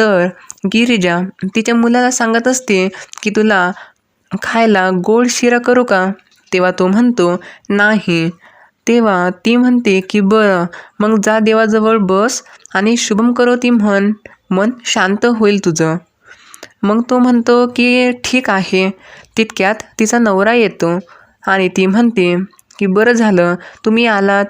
तर गिरिजा तिच्या मुलाला सांगत असते की तुला खायला गोड शिरा करू का? तेव्हा तो म्हणतो नाही. तेव्हा ती म्हणते की बरं मग जा देवाजवळ बस आणि शुभम करो ती म्हण मन शांत होईल तुझं. मग तो म्हणतो की ठीक आहे. तितक्यात तिचा नवरा येतो आणि ती म्हणते की बरं झालं तुम्ही आलात.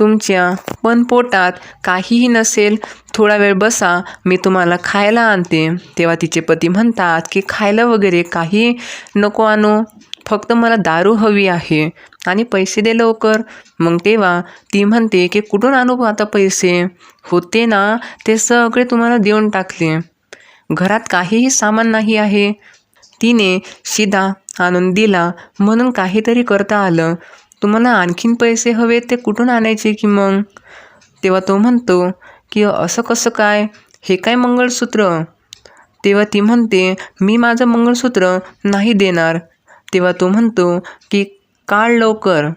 तुमच्या पण पोटात काहीही नसेल थोडा वेळ बसा मी तुम्हाला खायला आणते. तेव्हा तिचे पती म्हणतात की खायला वगैरे काही नको आणू फक्त मला दारू हवी आहे आणि पैसे दे लवकर. मग तेव्हा ती म्हणते की कुठून आणू आता पैसे? होते ना ते सगळे तुम्हाला देऊन टाकले. घरात काहीही सामान नाही आहे. तिने शिदा आणून दिला म्हणून काहीतरी करता आलं. तुम्हाला आणखीन पैसे हवे ते कुठून आणायचे की मग? तेव्हा तो म्हणतो की असं कसं काय? हे काय मंगळसूत्र? तेव्हा ती म्हणते मी माझं मंगळसूत्र नाही देणार. तेव्हा तो म्हणतो की काळ लवकर.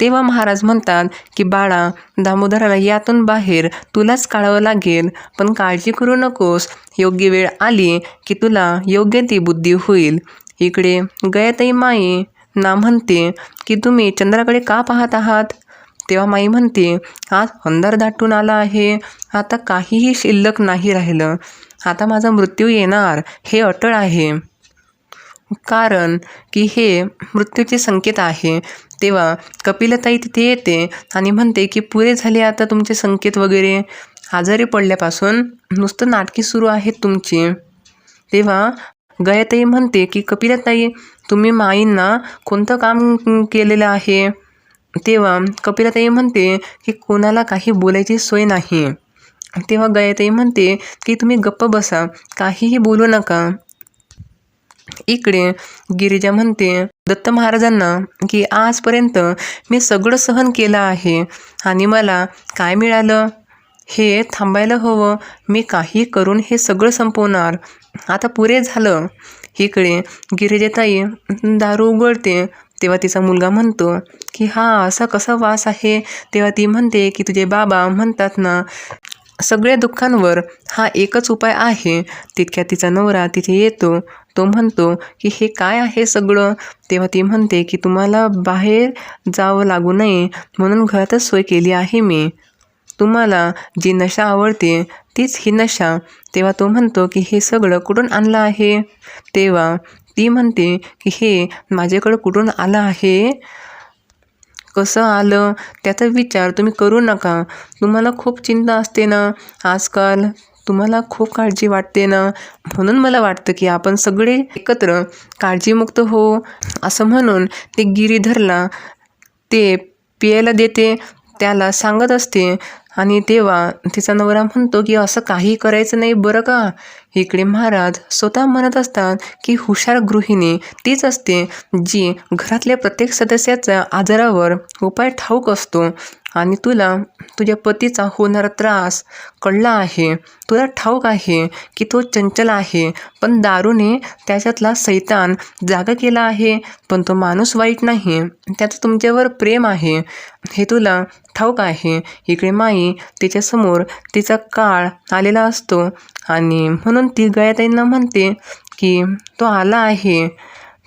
तेव्हा महाराज म्हणतात की बाळा दामोदराला यातून बाहेर तुलाच काढावं लागेल पण काळजी करू नकोस. योग्य वेळ आली की तुला योग्य ती बुद्धी होईल. इकडे गयाताई माई ना म्हणते की तुम्ही चंद्राकडे का पाहत आहात? तेव्हा माई म्हणते आज अंधार दाटून आला आहे. आता काहीही शिल्लक नाही राहिलं. आता माझा मृत्यू येणार. हे अटळ आहे. कारण की हे मृत्यूचे संकेत आहे. तेव्हा कपिलताई तिथे येते आणि म्हणते की पुरे झाले आता तुमचे संकेत वगैरे? आजारी पडल्यापासून नुसतं नाटकी सुरू आहेत तुमची. तेव्हा गयाताई म्हणते की कपिलताई तुम्ही माईंना कोणतं काम केलेलं आहे? तेव्हा कपिलताई म्हणते की कोणाला काही बोलायची सोय नाही. तेव्हा गयाताई म्हणते की तुम्ही गप्प बसा काहीही बोलू नका. इकडे गिरिजा म्हणते दत्त महाराजांना की आजपर्यंत मी सगळं सहन केलं आहे आणि मला काय मिळालं? हे थांबायला हवं. मी काही करून हे सगळं संपवणार. आता पुरे झालं. इकडे गिरिजेताई दारू उघडते. तेव्हा तिचा मुलगा म्हणतो की हा असा कसा वास आहे? तेव्हा ती म्हणते की तुझे बाबा म्हणतात ना सगळ्या दुःखांवर हा एकच उपाय आहे. तितक्या तिचा नवरा तिथे येतो. तो म्हणतो की हे काय आहे सगळं? तेव्हा ती म्हणते की तुम्हाला बाहेर जावं लागू नये. म्हणून घरातच सोय केली आहे मी. तुम्हाला जी नशा आवडते तीच ही नशा. तेव्हा तो म्हणतो की हे सगळं कुठून आणलं आहे? तेव्हा ती म्हणते की हे माझ्याकडं कुठून आलं आहे? कसं आलं? त्याचा विचार तुम्ही करू नका. तुम्हाला खूप चिंता असते ना? आजकाल तुम्हाला खूप काळजी वाटते ना? म्हणून मला वाटतं की आपण सगळे एकत्र काळजीमुक्त हो. असं म्हणून ते गिरीधरला ते पियायला देते. त्याला सांगत असते आणि तेव्हा तिचा नवरा म्हणतो की असं काही करायचं नाही बरं का? इकडे महाराज स्वतः म्हणत असतात की हुशार गृहिणी तीच असते जी घरातल्या प्रत्येक सदस्याच्या आजारावर उपाय ठाऊक असतो. आणि तुला तुझ्या पतीचा होणारा त्रास कळला आहे. तुला ठाऊक आहे की तो चंचल आहे पण दारूने त्याच्यातला सैतान जागा केला आहे पण तो माणूस वाईट नाही. त्याचं तुमच्यावर प्रेम आहे. हे तुला ठाऊक आहे. इकडे माई तिच्यासमोर तिचा काळ आलेला असतो. आणि म्हणून ती गयाताईंना म्हणते की तो आला आहे.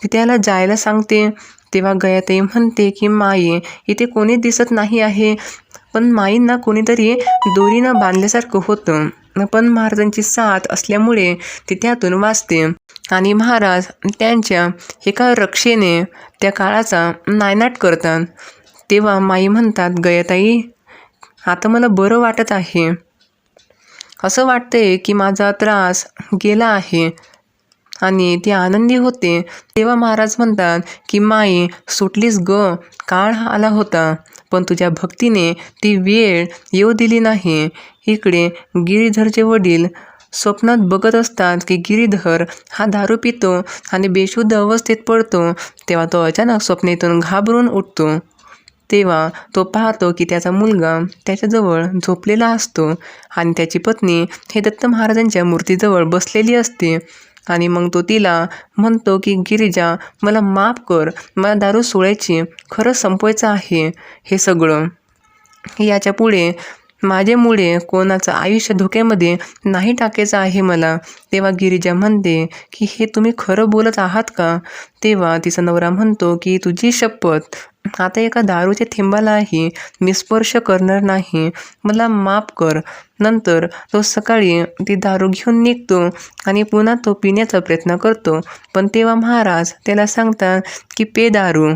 ती त्याला जायला सांगते. तेव्हा गयाताई म्हणते की माई इथे कोणी दिसत नाही आहे. पण माईंना कोणीतरी दोरीनं बांधल्यासारखं होतं. पण महाराजांची साथ असल्यामुळे ती त्यातून वाचते. आणि महाराज त्यांच्या एका रक्षेने त्या काळाचा नायनाट करतात. तेव्हा माई म्हणतात गयाताई आता मला बरं वाटत आहे. असं वाटते की माझा त्रास गेला आहे. आणि ती आनंदी होते. तेव्हा महाराज म्हणतात की माई सुटलीस ग. काळ आला होता. पण तुझ्या भक्तीने ती वेळ येऊ दिली नाही. इकडे गिरीधरचे वडील स्वप्नात बघत असतात की गिरीधर हा दारू पितो आणि बेशुद्ध अवस्थेत पडतो. तेव्हा तो अचानक स्वप्नेतून घाबरून उठतो. तेव्हा तो पाहतो की त्याचा मुलगा त्याच्याजवळ झोपलेला असतो आणि त्याची पत्नी हे दत्त महाराजांच्या मूर्तीजवळ बसलेली असते. आणि मग तो तिला म्हणतो की गिरिजा मला माफ कर मला दारू सोडायची खरं संपवायचं आहे हे सगळं. याच्यापुढे माझ्यामुळे कोणाचं आयुष्य धोक्यामध्ये नाही टाकायचं आहे मला. तेव्हा गिरिजा म्हणते की हे तुम्ही खरं बोलत आहात का? तेव्हा तिचा नवरा म्हणतो की तुझी शपथ. आता एका दारूच्या थेंबालाही मी स्पर्श करणार नाही. मला माफ कर. नंतर तो सकाळी ती दारू घेऊन निघतो आणि पुन्हा तो पिण्याचा प्रयत्न करतो. पण तेव्हा महाराज त्याला सांगतात की पे दारू.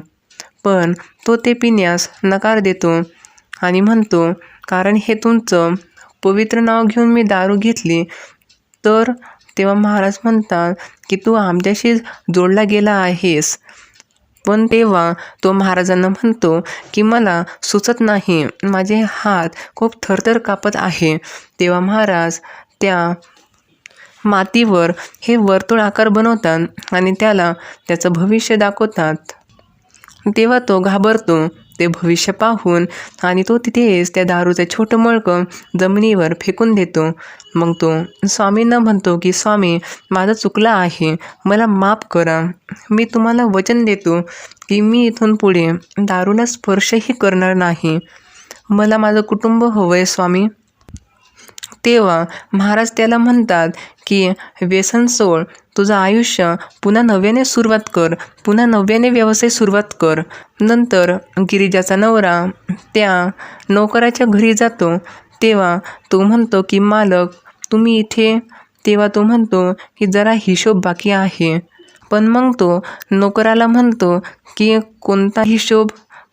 पण तो ते पिण्यास नकार देतो. आणि म्हणतो कारण हे तुमचं पवित्र नाव घेऊन मी दारू घेतली. तर तेव्हा महाराज म्हणतात की तू आमच्याशी जोडला गेला आहेस. पण तेव्हा तो महाराजांना म्हणतो की मला सुचत नाही. माझे हात खूप थरथर कापत आहे. तेव्हा महाराज त्या मातीवर हे वर्तुळ आकार बनवतात आणि त्याला त्याचं भविष्य दाखवतात. तेव्हा तो घाबरतो. ते भविष्य पाहून आणि तो तिथेच त्या दारूचं छोटं मळकं जमिनीवर फेकून देतो. मग तो स्वामींना म्हणतो की स्वामी माझं चुकलं आहे. मला माफ करा. मी तुम्हाला वचन देतो की मी इथून पुढे दारूला स्पर्शही करणार नाही. मला माझं कुटुंब हवं आहे स्वामी. तेव्हा महाराज त्याला म्हणतात की व्यसन सोड तुझं आयुष्य पुन्हा नव्याने सुरुवात कर पुन्हा नव्याने व्यवसाय सुरुवात कर. नंतर गिरिजाचा नवरा त्या नोकराच्या घरी जातो. तेव्हा तो म्हणतो की मालक तुम्ही इथे तेव्हा तो म्हणतो की जरा हिशोब बाकी आहे. पण मग तो नोकराला म्हणतो की कोणता हिशोब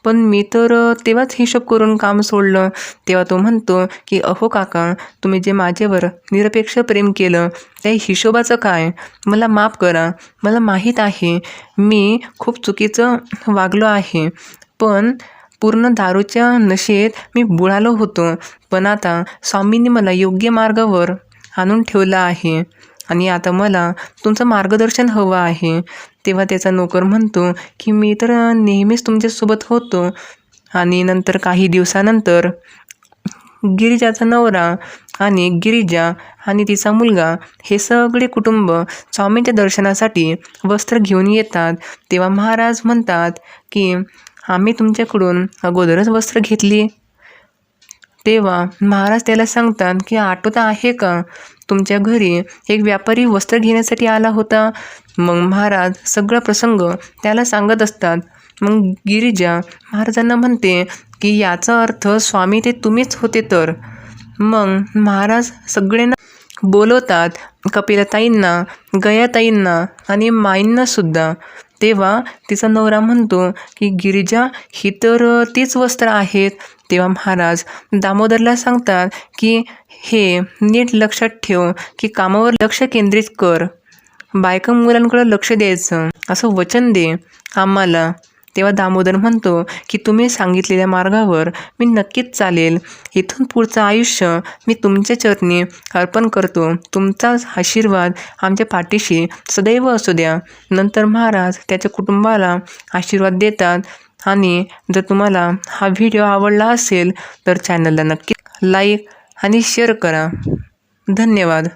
पण मी तर तेव्हाच हिशोब करून काम सोडलं. तेव्हा तो म्हणतो की अहो काका तुम्ही जे माझ्यावर निरपेक्ष प्रेम केलं त्या हिशोबाचं काय? मला माफ करा. मला माहीत आहे मी खूप चुकीचं वागलो आहे. पण पूर्ण दारूच्या नशेत मी बुडालो होतो. पण आता स्वामींनी मला योग्य मार्गावर आणून ठेवलं आहे. आणि आता मला तुमचं मार्गदर्शन हवं आहे. तेव्हा त्याचा नोकर म्हणतो की मी तर नेहमीच तुमच्यासोबत होतो. आणि नंतर काही दिवसानंतर गिरिजाचा नवरा आणि गिरिजा आणि तिचा मुलगा हे सगळे कुटुंब स्वामींच्या दर्शनासाठी वस्त्र घेऊन येतात. तेव्हा महाराज म्हणतात की आम्ही तुमच्याकडून अगोदरच वस्त्र घेतली. तेव्हा महाराज त्याला सांगतात की आठवत आहे का? तुमच्या घरी एक व्यापारी वस्त्र घेण्यासाठी आला होता. मग महाराज सगळा प्रसंग त्याला सांगत असतात. मग गिरिजा महाराजांना म्हणते की याचा अर्थ स्वामी ते तुम्हीच होते तर. मग महाराज सगळ्यांना बोलवतात कपिलताईंना गयाताईंना आणि माईंनासुद्धा तेव्हा तिचा नवरा म्हणतो की गिरिजा ही तर तीच वस्त्र आहेत. तेव्हा महाराज दामोदरला सांगतात की हे नीट लक्षात ठेव की कामावर लक्ष केंद्रित कर. बायका मुलांकडं लक्ष द्यायचं. असं वचन दे आम्हाला. तेव्हा दामोदर म्हणतो की तुम्ही सांगितलेल्या मार्गावर मी नक्कीच चालेल. इथून पुढचं आयुष्य मी तुमच्या चरणी अर्पण करतो. तुमचाच आशीर्वाद आमच्या पाठीशी सदैव असू द्या. नंतर महाराज त्याच्या कुटुंबाला आशीर्वाद देतात. आणि जर तुम्हाला हा व्हिडिओ आवडला असेल तर चॅनलला नक्की लाईक आणि शेअर करा. धन्यवाद.